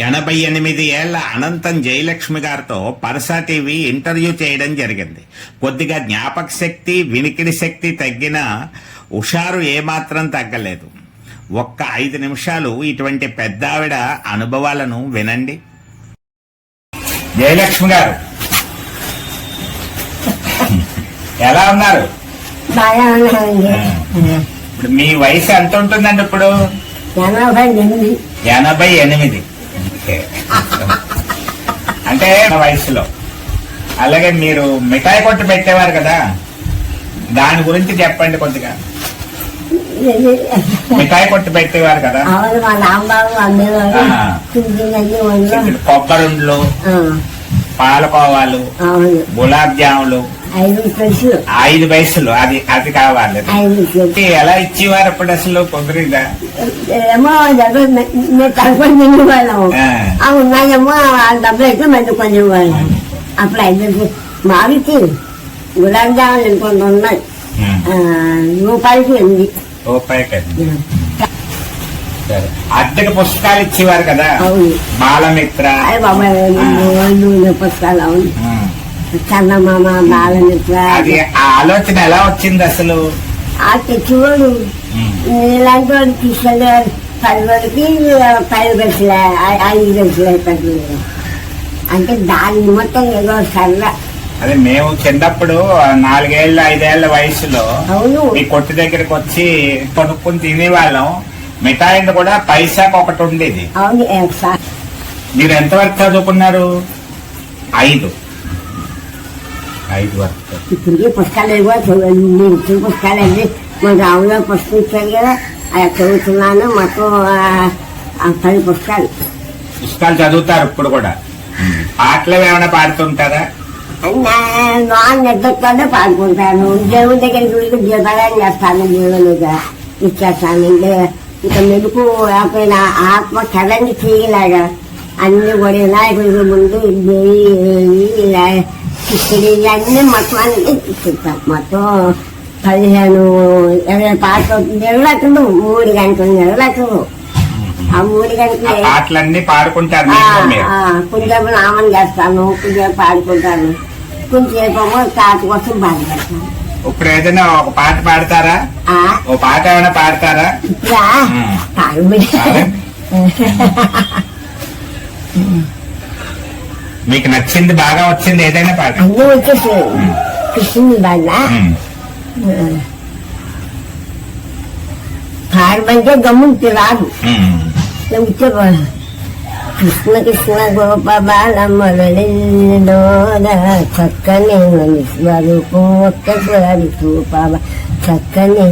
ఎనభై ఎనిమిది ఏళ్ళ అనంతం జయలక్ష్మి గారితో పరసా టీవీ ఇంటర్వ్యూ చేయడం జరిగింది. కొద్దిగా జ్ఞాపక శక్తి వినికిడి శక్తి తగ్గినా హుషారు ఏమాత్రం తగ్గలేదు. ఒక్క ఐదు నిమిషాలు ఇటువంటి పెద్ద ఆవిడ అనుభవాలను వినండి. జయలక్ష్మి గారు. ఎలా ఉన్నారు? ఇప్పుడు మీ వయసు ఎంత ఉంటుందండి ఇప్పుడు? ఎనభై ఎనిమిది. ఎనభై ఎనిమిది. ఓకే. అంటే వయసులో. అలాగే మీరు మిఠాయి కొట్టు పెట్టేవారు కదా? దాని గురించి చెప్పండి కొద్దిగా. మిఠాయి కొట్టు పెట్టేవారు కదా? కొబ్బరుండ్లు పాలకోవాలు గులాబ్ జాములు ఐదు వయసులు అది అది కావాలి. ఎలా ఇచ్చేవారు అప్పుడు అసలు కొబ్బరిగా ఏమో కనుక్కొని తినేవాళ్ళము. ఉన్నాయేమో ఆ డబ్బులు అయితే మంచి కొంచెం వాళ్ళం అప్పుడు ఐదు మావికి గులాబ్ జాములు ఇంకొంత ఉన్నాయి? ఆ, రూపాయలకి ఎనిమిది. రూపాయి కదా సరే. అద్దెకి పుస్తకాలు ఇచ్చేవారు కదా? బాలమిత్ర. పుస్తకాలు? అవును. చందమామ ఆ ఆలోచన ఎలా వచ్చింది అసలు? ఆ తెచ్చివాడు ఉమ్. ఇలాంటి వాడు తీసుకెళ్ళి పది వరకు పది గంటల ఐదు గంటలు అవుతుంది అంటే దాని మొత్తం ఏదో సరదా. అదే మేము చిన్నప్పుడు నాలుగేళ్ళ ఐదేళ్ళ వయసులో అవును. మీ కొట్టు దగ్గరికి వచ్చి కొనుక్కుని తినేవాళ్ళం. మిఠాయిలు కూడా పైసాకు ఒకటి ఉండేది. మీరు ఎంతవరకు చదువుకున్నారు? ఐదు. ఐదు వరకు. పుస్తకాలు చదువు- నేను ఇచ్చిన పుస్తకాలు అన్ని మన రావులో పుస్తకం ఇచ్చారు కదా అవి చదువుతున్నాను. మొత్తం పది పుస్తకాలు. పుస్తకాలు చదువుతారు ఇప్పుడు కూడా. పాటలు ఏమైనా పాడుతుంటారా? నాన్న నిద్రతోనే పాడుకుంటాను. దేవుని దగ్గరికి వెళ్ళి దీపారాయణ చేస్తాను దేవునిగా ఇచ్చేస్తాను. ఇంకా మెరుపు ఆపైన ఆత్మ కదండి తీయలాగా అన్ని కూడా వినాయకుడి ముందు కిచ్చడి అన్ని మొత్తం అన్ని మొత్తం పదిహేను ఇరవై పాటలు నెలలకులు మూడు గంటలు నెలలకులు ఆ మూడు గంటలు పాటలన్నీ పాడుకుంటారు. కొంచెం నామం చేస్తాను కొంచెం పాడుకుంటాను. కొంచెంసేపు తాత కోసం బాధపడతాను ఇప్పుడు ఏదైనా ఒక పాట పాడతారా? ఆ, ఓ పాట ఏమైనా పాడతారా? ఇప్పుడా. పాడు. మీకు నచ్చింది బాగా వచ్చింది ఏదైనా పాట అన్నీ వచ్చేసి కృష్ణుని బాధ ఉమ్. పాడమంటే గమ్ముంటి రాదు ఉమ్. చెబితే బాగా. కృష్ణ కృష్ణ గోప బాల మురళిలోన చక్కని స్వరూపం ఒక్కసారి చూపావ చక్కని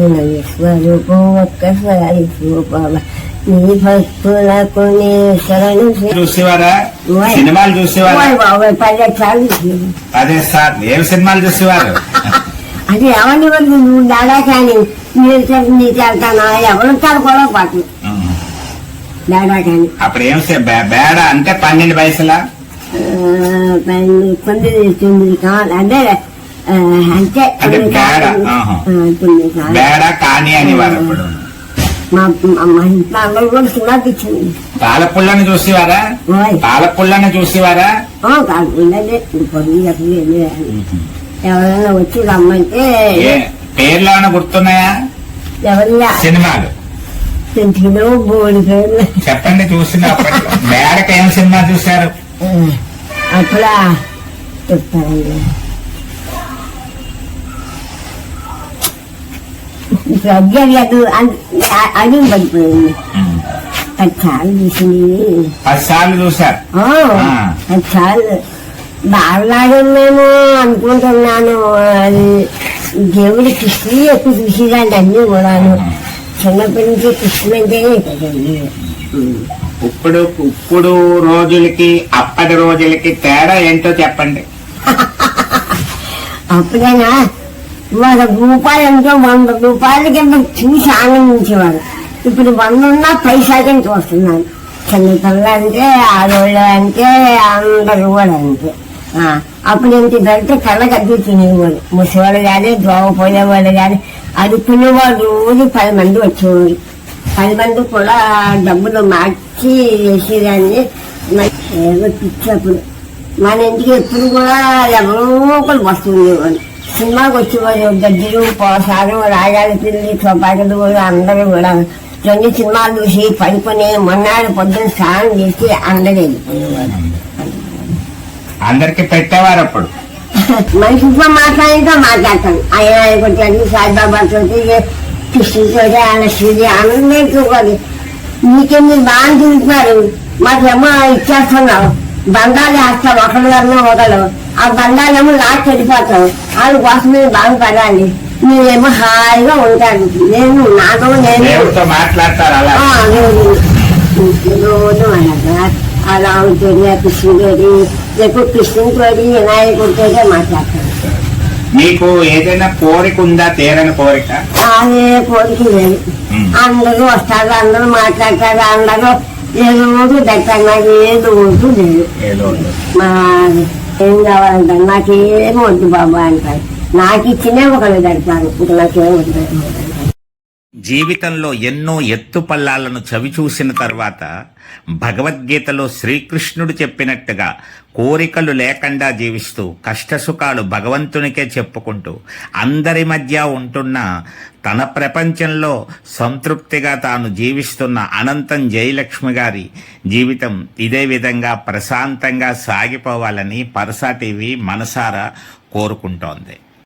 స్వరూపం ఒక్కసారి చూపావ నీ భక్తులకు నీ శరణు చూసేవారా ఓయ్. సినిమాలు చూసేవారా అదే సార్ ఏం సినిమాలు చూసేవారు అది ఎవరి వరకు నువ్వు దాడా కానీ నీకు వెళ్తానా ఎవరు కూడా పాటు. దాడా కానీ అప్పుడు ఏం బేడ అంటే పన్నెండు వయసులా తొమ్మిది తొమ్మిది కావాలి అంటే తొమ్మిది బేడ, కాని అప్పుడు మా ఇంట్లో అందరూ కూడా తెచ్చింది పాలపుల్లని చూసేవారా? పాలపుల్లని చూసేవారా. ఎవరైనా వచ్చి రమ్మంటే పేర్లు ఏమైనా గుర్తున్నాయా? ఎవరైనా సినిమాలు. చెప్పండి చూసిన బేడకి ఏం సినిమా చూశారు? అట్లా చెప్తారండి అడుగు పడిపోయింది. అది చాలా చూసింది. పది సార్లు చూశారు. అది చాలా. బాగులాడున్నాను అనుకుంటున్నాను. అది దేవుడి కృష్ణ ఎక్కువ చూసేదాన్ని అన్ని కూడాను. చిన్నప్పటి నుంచి కృష్ణ అంటేనే కదండి ఇప్పుడు ఇప్పుడు రోజులకి అప్పటి రోజులకి తేడా ఏంటో చెప్పండి. అప్పుడైనా? వాళ్ళ రూపాయలు ఎంతో వంద రూపాయల కింద చూసి ఆనందించేవారు ఇప్పుడు వంద ఉన్నా పైసా కింద చూస్తున్నాను. చిన్నపిల్ల అంటే ఆడవాళ్ళు అంటే అందరూ కూడా అంతే. అప్పుడు ఇంటి పెడితే కళ్ళకి అద్దె తినేవాడు ముసలివాళ్ళు కానీ దోవ పోయేవాళ్ళు కానీ తినేవాడు రోజు పది మంది వచ్చేవాడు పది మంది కూడా డబ్బులు మార్చి వేసేదాన్ని. ఏదో పిచ్చప్పుడు మన ఇంటికి ఎప్పుడు కూడా ఎవరో ఒకరు వస్తుండేవాడు సినిమాకి వచ్చేవాడు గడ్డిలు పోసారు రాగాలి పిల్లి చౌపాకులు అందరూ కూడా. రెండు సినిమాలు చూసి పడుకొని మొన్నాడు పొద్దున్న స్నానం చేసి అందరూ అందరికి పెట్టేవారు అప్పుడు. మనిషితో మాట్లాడితే. మాట్లాడతాను ఆయన కొట్టాడు సాయిబాబా తోటి కృష్ణుతో ఆయన శ్రీ అందరితో కూడా మీకే మీరు బాగా తింటున్నారు మాకేమో ఇచ్చేస్తున్నావు. బండాలు వేస్తాం ఒకరిలో ఒకరు ఆ బండాలేమో లాస్ట్ వెళ్ళిపోతాం వాళ్ళ కోసం మీరు బాగుపడాలి మీరేమో హాయిగా ఉంటారు నేను నాతో నేను మాట్లాడతారు అలా. రోజు ఆ రాముతోటి ఆ కృష్ణుతోటి రేపు కృష్ణుతోటి వినాయకుడితోటే మాట్లాడతాను. మీకు ఏదైనా కోరిక ఉందా? తీరని కోరిక? అదే కోరిక లేదు. అందరూ వస్తారు అందరూ మాట్లాడతారు అందరూ ఏ రోజు దగ్గర నాకు ఏ రోజు లేదు. మా ఏం కావాలంటారు? నాకేం వద్దు బాబా అంటారు. నాకు ఇచ్చినే ఒకరు పెడతారు ఇంకా నాకేం జీవితంలో ఎన్నో ఎత్తుపల్లాలను చవిచూసిన తర్వాత భగవద్గీతలో శ్రీకృష్ణుడు చెప్పినట్టుగా కోరికలు లేకుండా జీవిస్తూ కష్టసుఖాలు భగవంతునికే చెప్పుకుంటూ అందరి మధ్య ఉంటున్న తన ప్రపంచంలో సంతృప్తిగా తాను జీవిస్తున్న అనంతం జయలక్ష్మి గారి జీవితం ఇదే విధంగా ప్రశాంతంగా సాగిపోవాలని పరసా టీవీ మనసారా కోరుకుంటోంది.